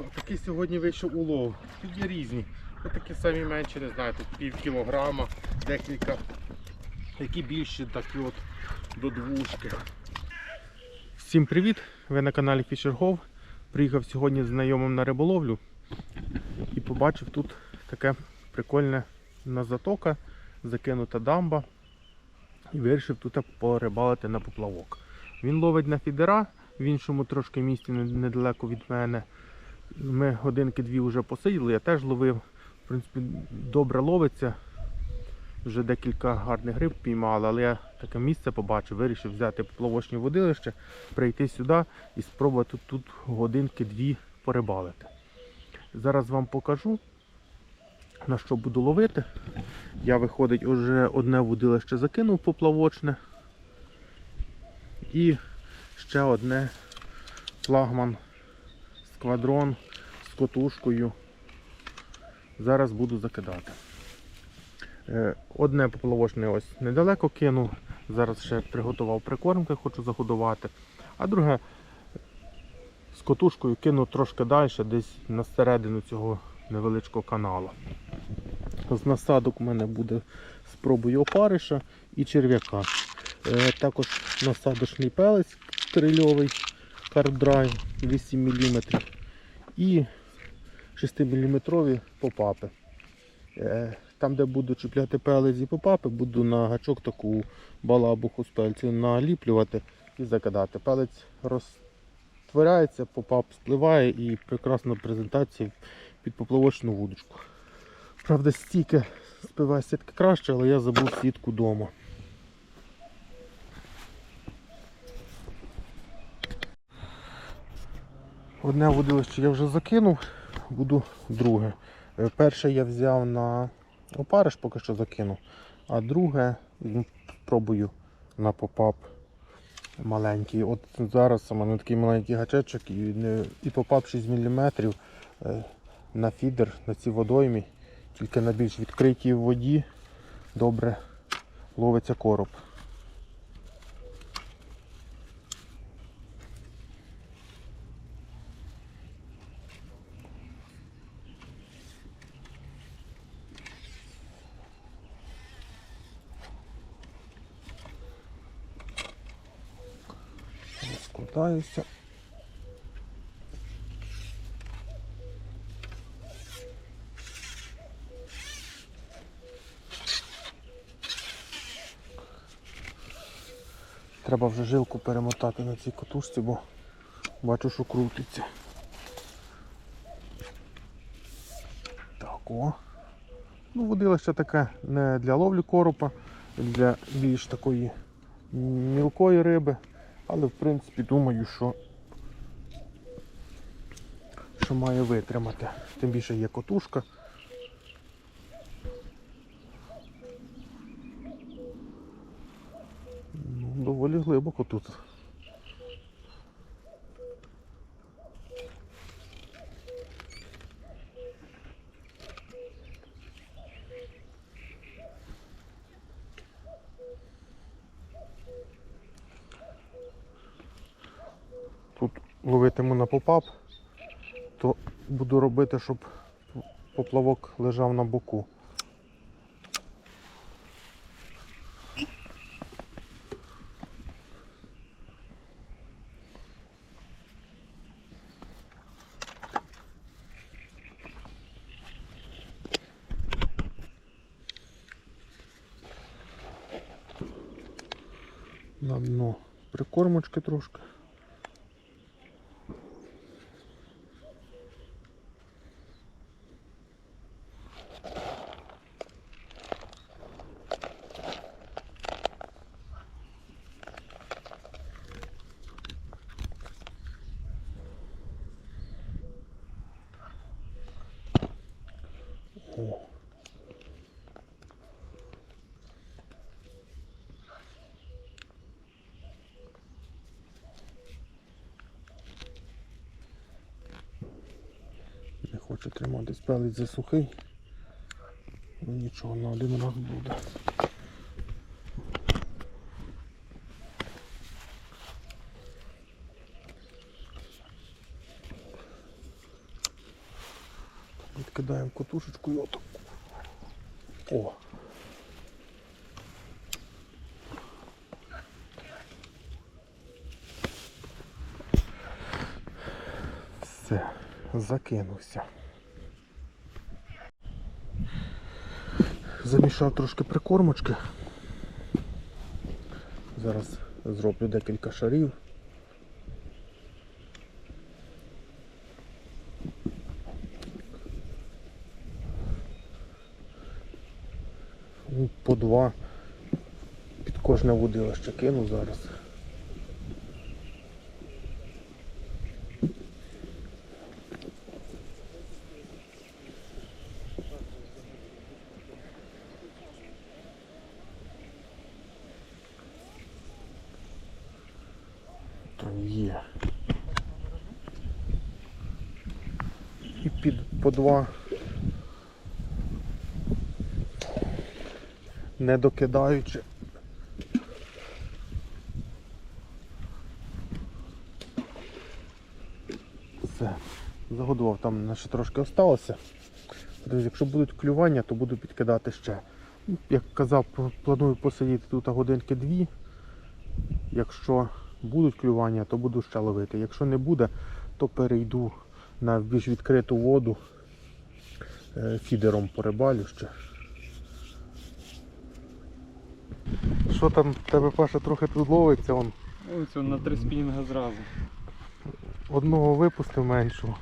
Отакий сьогодні вийшов улов. Тут є різні. Отакі самі менші, не знаю, тут пів кілограма, декілька. Які більші, такі от до двушки. Всім привіт! Ви на каналі FisherGov. Приїхав сьогодні з знайомим на риболовлю і побачив тут таке прикольне на затока, закинута дамба. І вирішив тут порибалити на поплавок. Він ловить на фідера, в іншому трошки місці недалеко від мене. Ми годинки-дві вже посиділи, я теж ловив. В принципі, добре ловиться. Вже декілька гарних риб піймали, але я таке місце побачив, вирішив взяти поплавочні водилище, прийти сюди і спробувати тут годинки-дві порибалити. Зараз вам покажу, на що буду ловити. Я виходить вже одне водилище закинув поплавочне. І ще одне флагман сквадрон котушкою. Зараз буду закидати. Е, Одне поплавочне ось недалеко кинув. Зараз ще приготував прикормки, хочу загодувати. А друге з котушкою кинув трошки далі, десь на середину цього невеличкого каналу. З насадок у мене буде спробую опариша і черв'яка. Е, Також насадочний пелець крильовий кардрай 8 мм і 6 мм попапи. Е, Там, де буду чіпляти пелець і попапи, буду на гачок таку балабуху з пельцю наліплювати і закидати. Пелець розтворяється, попап спливає і прекрасна презентація під поплавочну вудочку. Правда, стільки спиває сітки краще, але я забув сітку вдома. Одне водилище я вже закинув, буду друге. Е, Перше я взяв на опариш, поки що закинув, а друге м, спробую на попап маленький. От зараз у мене такий маленький гачечок і, і попап 6 мм на фідер на цій водоймі, тільки на більш відкритій воді добре ловиться короб. Складаюся. Треба вже жилку перемотати на цій катушці, бо бачу, що крутиться. Так, о. Ну, водилище таке не для ловлі коропа, для більш такої мілкої риби. Але в принципі думаю, що, що має витримати. Тим більше є котушка. Ну, доволі глибоко тут. Тут ловитиму на попап, то буду робити, щоб поплавок лежав на боку. На дно прикормочки трошки. О. Не хочу триматись палець за сухий. Ну нічого, на один раз буде. Кидаємо котушечку і отак. О. Все, закинувся. Замішав трошки прикормочки. Зараз зроблю декілька шарів. Ну, По два під кожне водилище кину зараз. І під по два. Не докидаючи. Все. Загодував, там ще трошки осталося. Друзі, якщо будуть клювання, то буду підкидати ще. Як казав, планую посидіти тут годинки дві. Якщо будуть клювання, то буду ще ловити. Якщо не буде, то перейду на більш відкриту воду. Е, Фідером порибалю ще. Що там в тебе Паша трохи тут ловиться? Он Ось он на три спінінга зразу. одного випустив меншого,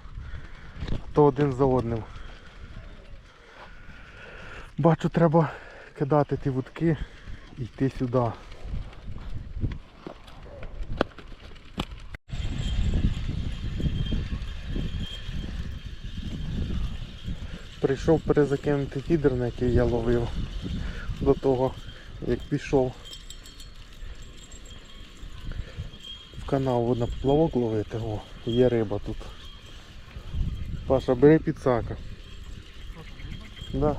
то один за одним. Бачу, треба кидати ті вудки і йти сюди. Прийшов перезакинути фідер, на який я ловив до того, як пішов в канал на поплавок ловити. О, є риба тут. Паша, бери підсака. Да.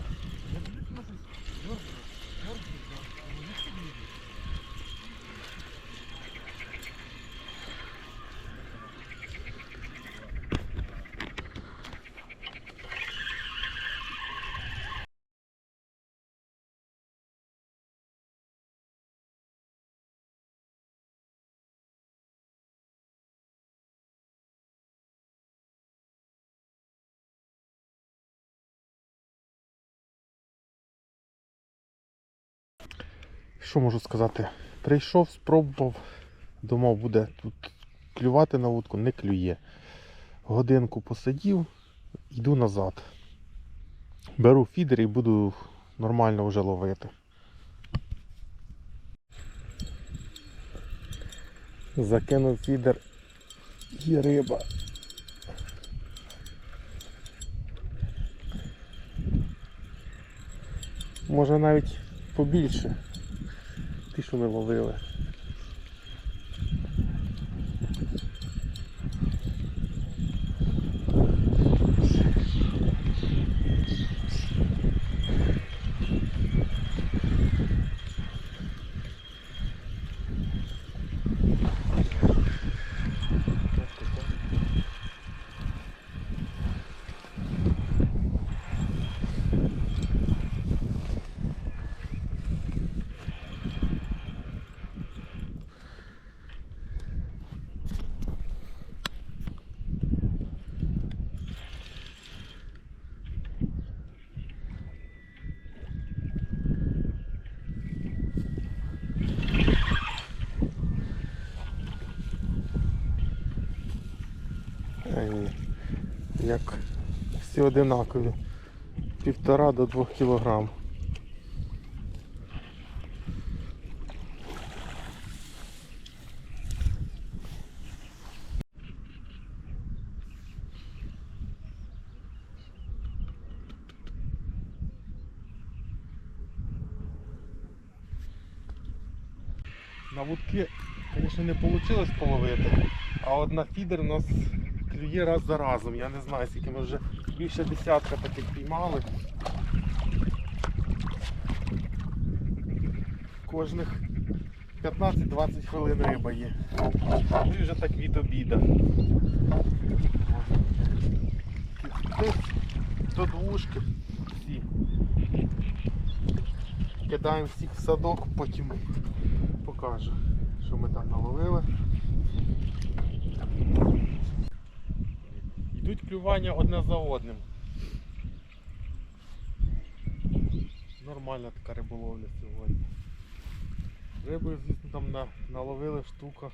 Що можу сказати? Прийшов, спробував, думав, буде тут клювати на вудку, не клює. Годинку посидів, йду назад. Беру фідер і буду нормально вже ловити. Закинув фідер. Є риба. Може навіть побільше. Що ми ловили. Ей, Як всі одинакові. Півтора до двох кілограм. На вудки, звісно, не вийшло половити, а от на фідер у нас клює раз за разом. Я не знаю, скільки ми вже більше десятка таких піймали. Кожних 15-20 хвилин риба є. Ну і вже так від обіда. До двушки. Всі. Кидаємо всіх в садок, потім покажу, що ми там наловили. Йдуть клювання одне за одним. Нормальна така риболовля сьогодні. Риби, звісно, там на, наловили в штуках.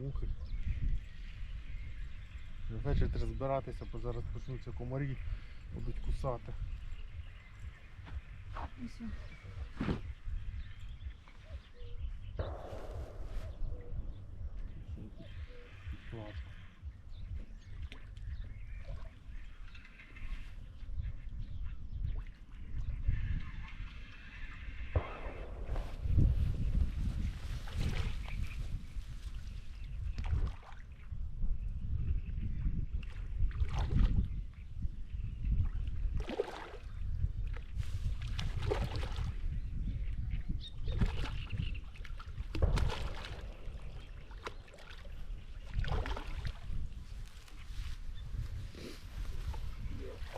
Мухи. Ввечері треба збиратися, бо зараз почнуться комарі, будуть кусати.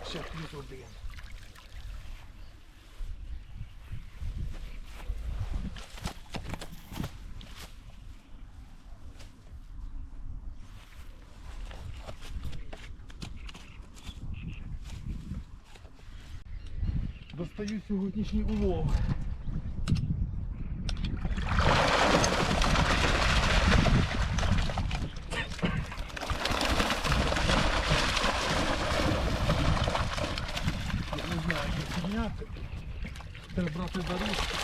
Ще плюс один. Достаю сьогоднішній улов. Я не знаю, як підняти. Треба брати за ручку.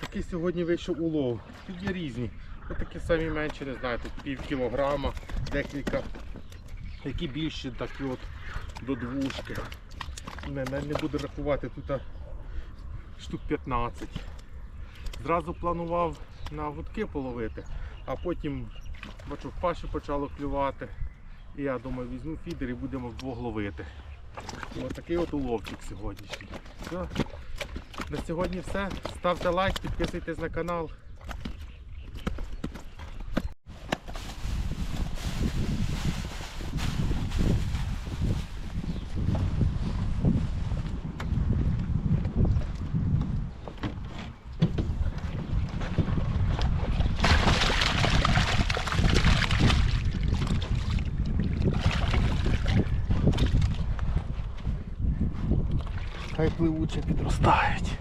Такий сьогодні вийшов улов. Тут є різні. Ось такі самі менші, не знаю, тут пів кілограма, декілька. Які більші, такі от до двушки. Не, не, буду рахувати, тут штук 15. Зразу планував на вудки половити, а потім бачу, паші почало клювати. І я думаю, візьму фідер і будемо вдвох ловити. Ось такий от уловчик сьогоднішній. Все. На сьогодні все. Ставте лайк, підписуйтесь на канал. Хай пливуче підростають.